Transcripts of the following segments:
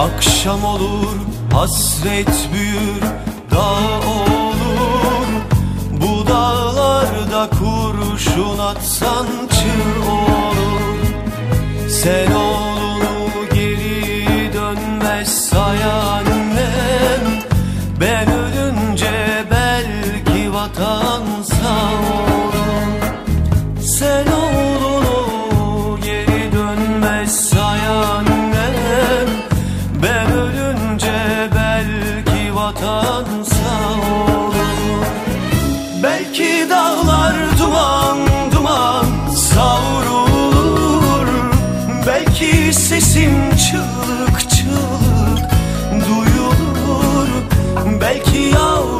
Akşam olur hasret büyür dağ olur. Bu dağlarda kurşun atsan belki vatan sağ olur Belki dağlar duman duman savrulur. Belki sesim çığlık çığlık duyulur. Belki yavrum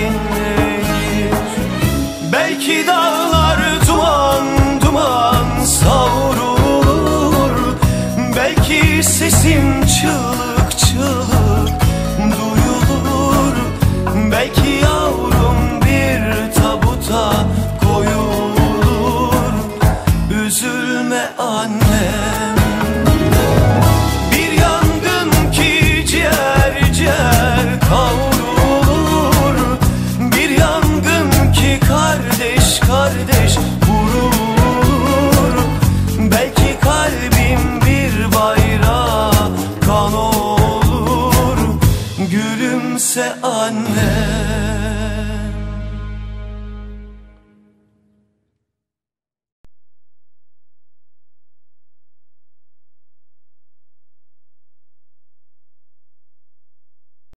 dinlenir Belki dağlar Kimse anne